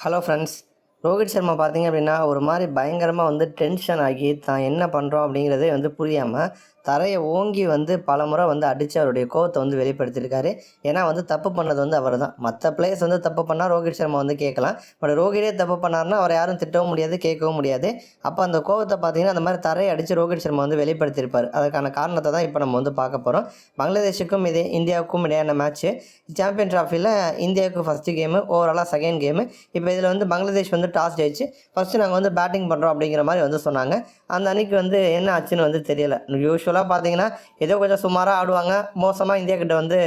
Hello friends Rohit Sharma பார்த்தீங்க அப்படின்னா ஒரு மாதிரி பயங்கரமாக வந்து டென்ஷன் ஆகி தான் என்ன பண்ணுறோம் அப்படிங்கிறதே வந்து புரியாமல் தரையை ஓங்கி வந்து பல முறை வந்து அடித்து அவருடைய கோவத்தை வந்து வெளிப்படுத்தியிருக்காரு. ஏன்னா வந்து தப்பு பண்ணது வந்து அவர் தான் மற்ற பிளேயர்ஸ் வந்து தப்பு பண்ணால் ரோஹித் சர்மா வந்து கேட்கலாம். பட் ரோஹிடே தப்பு பண்ணாருன்னா அவரை யாரும் திட்டவும் முடியாது கேட்கவும் முடியாது. அப்போ அந்த கோவத்தை பார்த்தீங்கன்னா அந்த மாதிரி தரையை அடித்து ரோஹித் சர்மா வந்து வெளிப்படுத்தியிருப்பார். அதுக்கான காரணத்தை தான் இப்போ நம்ம வந்து பார்க்க போகிறோம் பங்களாதேஷுக்கும் இதே இந்தியாவுக்கும் இடையான மேட்ச்சு சாம்பியன் ட்ராஃபியில் இந்தியாவுக்கு ஃபஸ்ட்டு கேமு ஓவராலாக செகண்ட் கேமு இப்போ இதில் வந்து பங்களாதேஷ் வந்து டாஸ் ஜெயிச்சு ஃபஸ்ட்டு நாங்கள் வந்து பேட்டிங் பண்ணுறோம் அப்படிங்கிற மாதிரி வந்து சொன்னாங்க. அந்த அன்னைக்கு வந்து என்ன ஆச்சுன்னு வந்து தெரியல. யூஸ்வலாக பார்த்தீங்கன்னா ஏதோ கொஞ்சம் சுமாராக ஆடுவாங்க. மோசமாக இந்தியா கிட்ட வந்து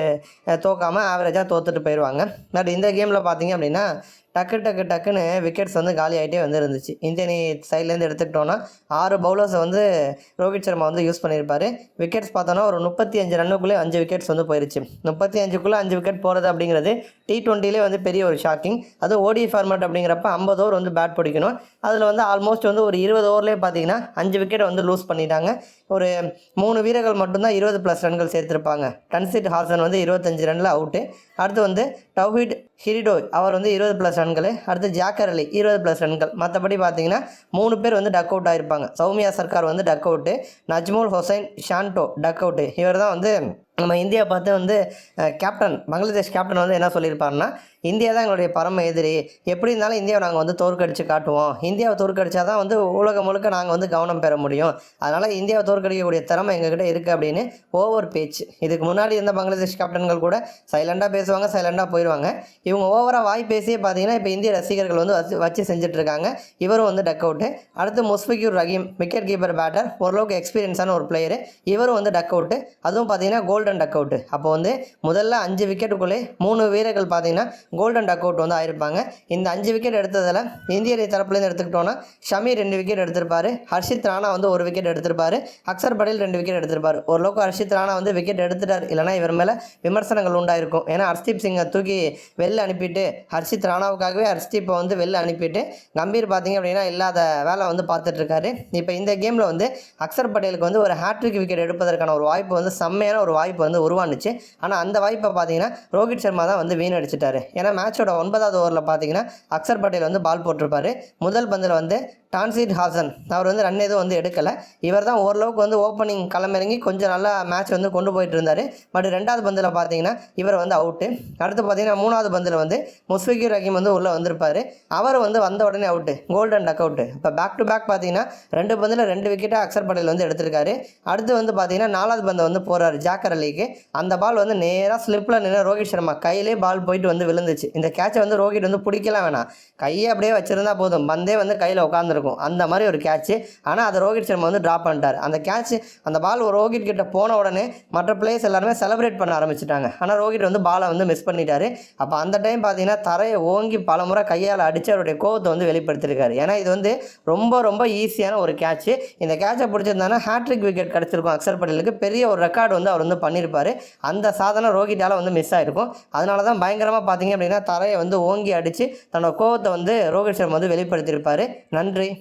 தோக்காமல் ஆவரேஜாக தோத்துட்டு போயிடுவாங்க பட் இந்த கேமில் பார்த்தீங்க அப்படின்னா டக்கு டக்கு டக்குன்னு விக்கெட்ஸ் வந்து காலி ஆகிட்டே வந்து இருந்துச்சு இந்திய அணி சைட்லேருந்து எடுத்துக்கிட்டோன்னா ஆறு பவுலர்ஸை வந்து ரோஹித் சர்மா வந்து யூஸ் பண்ணியிருப்பார். விக்கெட்ஸ் பார்த்தோன்னா ஒரு முப்பத்தி அஞ்சு ரன்னுக்குள்ளே அஞ்சு விக்கெட்ஸ் வந்து போயிருச்சு. முப்பத்தி அஞ்சுக்குள்ளே அஞ்சு விக்கெட் போகிறது அப்படிங்கிறது டி ட்வெண்ட்டிலே வந்து பெரிய ஒரு ஷாக்கிங் அதுவும் ஓடி ஃபார்மேட் அப்படிங்கிறப்ப ஐம்பது ஓவர் வந்து பேட் பிடிக்கணும். அதில் வந்து ஆல்மோஸ்ட் வந்து ஒரு இருபது ஓவர்லேயே பார்த்தீங்கன்னா அஞ்சு விக்கெட் வந்து லூஸ் பண்ணிட்டாங்க. ஒரு மூணு வீரர்கள் மட்டும்தான் இருபது ப்ளஸ் ரன்கள் சேர்த்துருப்பாங்க. டன்சிட் ஹாசன் வந்து இருபத்தஞ்சு ரனில் அவுட்டு அடுத்து வந்து டவ்ஹிட் ஹிரிடோய் அவர் வந்து இருபது ப்ளஸ் ரன்கள். அடுத்து ஜாக்கர் அலி இருபது ப்ளஸ் ரன்கள். மற்றபடி பார்த்தீங்கன்னா மூணு பேர் வந்து டக் அவுட் ஆயிருப்பாங்க. சௌமியா சர்க்கார் வந்து duck out Najmul Hossain Shanto duck out இவர் தான் வந்து நம்ம இந்தியா பார்த்து வந்து கேப்டன் பங்களாதேஷ் கேப்டன் வந்து என்ன சொல்லியிருப்பாருன்னா இந்தியா தான் எங்களுடைய பரம எதிரி. எப்படி இருந்தாலும் இந்தியாவை நாங்கள் வந்து தோற்கடித்து காட்டுவோம். இந்தியாவை தோற்கடிச்சா தான் வந்து உலகம் முழுக்க நாங்கள் வந்து கவனம் பெற முடியும். அதனால் இந்தியாவை தோற்கடிக்கக்கூடிய திறமை எங்ககிட்ட இருக்குது அப்படின்னு ஓவர் பேச்சு. இதுக்கு முன்னாடி இருந்த பங்களாதேஷ் கேப்டன்கள் கூட சைலண்டாக பேசுவாங்க சைலண்டாக போயிடுவாங்க இவங்க ஓவராக வாய் பேசியே பார்த்தீங்கன்னா இப்போ இந்திய ரசிகர்கள் வந்து வச்சு வச்சு செஞ்சிட்ருக்காங்க. இவரும் வந்து டக் அவுட்டு அடுத்து Mushfiqur Rahim wicket keeper batter ஓரளவுக்கு எக்ஸ்பீரியன்ஸான ஒரு பிளேயர் இவரும் வந்து டக் அவுட்டு அதுவும் பார்த்தீங்கன்னா கோல்டன் டக் அவுட்டு அப்போ வந்து முதல்ல அஞ்சு விக்கெட்டுக்குள்ளே மூணு வீரர்கள் பார்த்தீங்கன்னா கோல்டன் டக் அவுட் வந்து ஆயிருப்பாங்க. இந்த அஞ்சு விக்கெட் எடுத்ததில் இந்திய தரப்புலேருந்து எடுத்துக்கிட்டோன்னா ஷமி ரெண்டு விக்கெட் எடுத்திருப்பார். ஹர்ஷித் ராணா வந்து ஒரு விக்கெட் எடுத்திருப்பார். அக்சர் படேல் ரெண்டு விக்கெட் எடுத்திருப்பார். ஓரளவுக்கு ஹர்ஷித் ராணா வந்து விக்கெட் எடுத்துட்டார். இல்லைனா இவர் மேலே விமர்சனங்கள் உண்டாயிருக்கும். ஏன்னா ஹர்ஷ்தீப் சிங்கை தூக்கி வெளில அனுப்பிட்டு ஹர்ஷித் ராணாவுக்காகவே ஹர்ஷ்தீப்பை வந்து வெளில அனுப்பிட்டு கம்பீர் பார்த்தீங்க அப்படின்னா இல்லாத வேலை வந்து பார்த்துட்ருக்காரு. இப்போ இந்த கேமில் வந்து அக்சர் பட்டேலுக்கு வந்து ஒரு ஹேட்ரிக் விக்கெட் எடுப்பதற்கான ஒரு வாய்ப்பு வந்து செம்மையான ஒரு வாய்ப்பு வந்து உருவானுச்சு. ஆனால் அந்த வாய்ப்பை பார்த்தீங்கன்னா ரோஹித் சர்மா தான் வந்து வீணடிச்சிட்டாரு. ஏன்னா மேட்சோட ஒன்பதாவது ஓவரில் பார்த்தீங்கன்னா அக்சர் பட்டேல் வந்து பால் போட்டிருப்பாரு. முதல் பந்தில் வந்து டான்சிட் ஹாசன். அவர் வந்து ரன் எதுவும் வந்து எடுக்கலை. இவர் தான் ஓரளவுக்கு வந்து ஓப்பனிங் களமிறங்கி கொஞ்சம் நல்லா மேட்ச் வந்து கொண்டு போயிட்டு இருந்தார். பட் ரெண்டாவது பந்தில் பார்த்தீங்கன்னா இவர் வந்து அவுட்டு அடுத்து பார்த்தீங்கன்னா மூணாவது பந்தில் வந்து முஸ்ஃபிகூர் ரஹீம் வந்து உள்ளே வந்திருப்பார். அவர் வந்து வந்த உடனே அவுட்டு கோல்டன் டக் அவுட்டு இப்போ பேக் டு பேக் பார்த்தீங்கன்னா ரெண்டு பந்தில் ரெண்டு விக்கெட்டாக அக்சர் பட்டேல் வந்து எடுத்திருக்காரு. அடுத்து வந்து பார்த்தீங்கன்னா நாலாவது பந்தை வந்து போகிறாரு ஜாக்கர் அலிக்கு. அந்த பால் வந்து நேராக ஸ்லிப்பில் நின்று ரோஹித் சர்மா கையிலே பால் போயிட்டு வந்து விழுந்துச்சு. இந்த கேட்சை வந்து ரோஹித் வந்து பிடிக்கலாம் வேணாம். கையை அப்படியே வச்சிருந்தா போதும். பந்தே வந்து கையில் உட்காந்துருக்கும் அந்த மாதிரி ஒரு கேட்ச்சு ஆனால் அதை ரோஹித் சர்மா வந்து ட்ராப் பண்ணிட்டார். அந்த கேட்ச் அந்த பால் ரோஹித் கிட்ட போன உடனே மற்ற பிளேயர்ஸ் எல்லாருமே செலிப்ரேட் பண்ண ஆரம்பிச்சிட்டாங்க. ஆனால் ரோஹித் வந்து பாலை வந்து மிஸ் பண்ணிட்டாரு. அப்போ அந்த டைம் பார்த்தீங்கன்னா தரையை ஓங்கி பல முறை கையால் அடித்து அவருடைய கோவத்தை வந்து வெளிப்படுத்தியிருக்காரு. ஏன்னா இது வந்து ரொம்ப ரொம்ப ஈஸியான ஒரு கேட்ச் இந்த கேட்சை பிடிச்சிருந்தாங்கன்னா ஹேட்ரிக் விக்கெட் கிடச்சிருக்கும் அக்சர் பட்டேலுக்கு பெரிய ஒரு ரெக்கார்டு வந்து அவர் வந்து பண்ணியிருப்பார். அந்த சாதனை ரோஹிட்டால் வந்து மிஸ் ஆகிருக்கும் அதனால தான் பயங்கரமாக பார்த்தீங்க அப்படின்னா தரையை வந்து ஓங்கி அடித்து தன்னோட கோவத்தை வந்து ரோஹித் சர்மா வந்து வெளிப்படுத்தியிருப்பார். நன்றி.